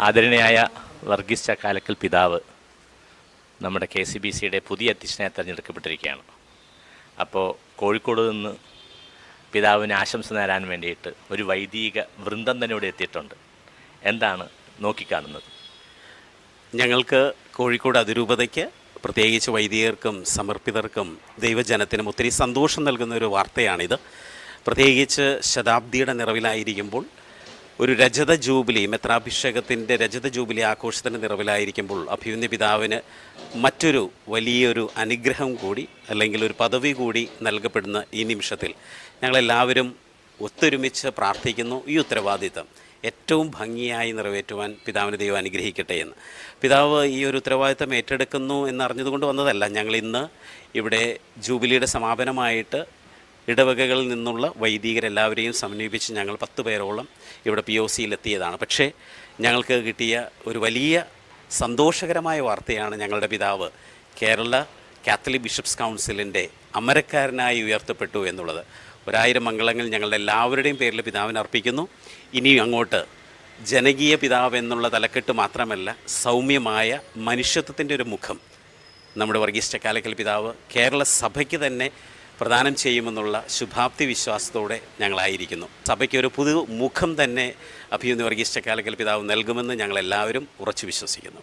ആദരണീയായ വർഗീസ് ചക്കാലക്കൽ പിതാവ് നമ്മുടെ K C B സിയുടെ പുതിയ അധ്യക്ഷനായി തിരഞ്ഞെടുക്കപ്പെട്ടിരിക്കുകയാണ്. അപ്പോൾ കോഴിക്കോട് നിന്ന് പിതാവിന് ആശംസ നേരാൻ വേണ്ടിയിട്ട് ഒരു വൈദിക വൃന്ദം തന്നെ ഇവിടെ എത്തിയിട്ടുണ്ട്. എന്താണ് നോക്കിക്കാണുന്നത്? ഞങ്ങൾക്ക് കോഴിക്കോട് അതിരൂപതയ്ക്ക് പ്രത്യേകിച്ച് വൈദികർക്കും സമർപ്പിതർക്കും ദൈവജനത്തിനും ഒത്തിരി സന്തോഷം നൽകുന്ന ഒരു വാർത്തയാണിത്. പ്രത്യേകിച്ച് ശതാബ്ദിയുടെ നിറവിലായിരിക്കുമ്പോൾ ഒരു രജത ജൂബിലി മെത്രാഭിഷേകത്തിന്റെ രജത ജൂബിലി ആഘോഷത്തിന്റെ നിറവിലായിരിക്കുമ്പോൾ അഭിമന്യ പിതാവിന് മറ്റൊരു വലിയൊരു അനുഗ്രഹം കൂടി അല്ലെങ്കിൽ ഒരു പദവി കൂടി നൽകപ്പെടുന്ന ഈ നിമിഷത്തിൽ ഞങ്ങളെല്ലാവരും ഒത്തൊരുമിച്ച് പ്രാർത്ഥിക്കുന്നു. ഈ ഉത്തരവാദിത്തം ഏറ്റവും ഭംഗിയായി നിറവേറ്റുവാൻ പിതാവിന് ദൈവം അനുഗ്രഹിക്കട്ടെ എന്ന്. പിതാവ് ഈ ഒരു ഉത്തരവാദിത്തം ഏറ്റെടുക്കുന്നു എന്നറിഞ്ഞതുകൊണ്ട് വന്നതല്ല. ഞങ്ങൾ ഇന്ന് ഇവിടെ ജൂബിലിയുടെ സമാപനമായിട്ട് ഇടവകകളിൽ നിന്നുള്ള വൈദികരെല്ലാവരെയും സമന്വയിപ്പിച്ച് ഞങ്ങൾ പത്ത് പേരോളം ഇവിടെ പി ഒ സിയിലെത്തിയതാണ് പക്ഷേ ഞങ്ങൾക്ക് കിട്ടിയ ഒരു വലിയ സന്തോഷകരമായ വാർത്തയാണ് ഞങ്ങളുടെ പിതാവ് കേരള കാത്തലിക് ബിഷപ്സ് കൗൺസിലിന്റെ അമരക്കാരനായി ഉയർത്തപ്പെട്ടു എന്നുള്ളത്. ഒരായിരം മംഗളങ്ങൾ ഞങ്ങളുടെ എല്ലാവരുടെയും പേരിൽ പിതാവിന് അർപ്പിക്കുന്നു. ഇനി അങ്ങോട്ട് ജനകീയ പിതാവ് എന്നുള്ള തലക്കെട്ട് മാത്രമല്ല സൗമ്യമായ മനുഷ്യത്വത്തിന്റെ ഒരു മുഖം നമ്മുടെ വർഗീസ് ചക്കാലക്കൽ പിതാവ് കേരള സഭയ്ക്ക് തന്നെ പ്രദാനം ചെയ്യുമെന്നുള്ള ശുഭാപ്തി വിശ്വാസത്തോടെ ഞങ്ങളായിരിക്കുന്നു. സഭയ്ക്ക് ഒരു പുതു മുഖം തന്നെ അഭിയുന്ന വർഗീസ് ചക്കാലക്കൽ പിതാവ് നൽകുമെന്ന് ഞങ്ങളെല്ലാവരും ഉറച്ചു വിശ്വസിക്കുന്നു.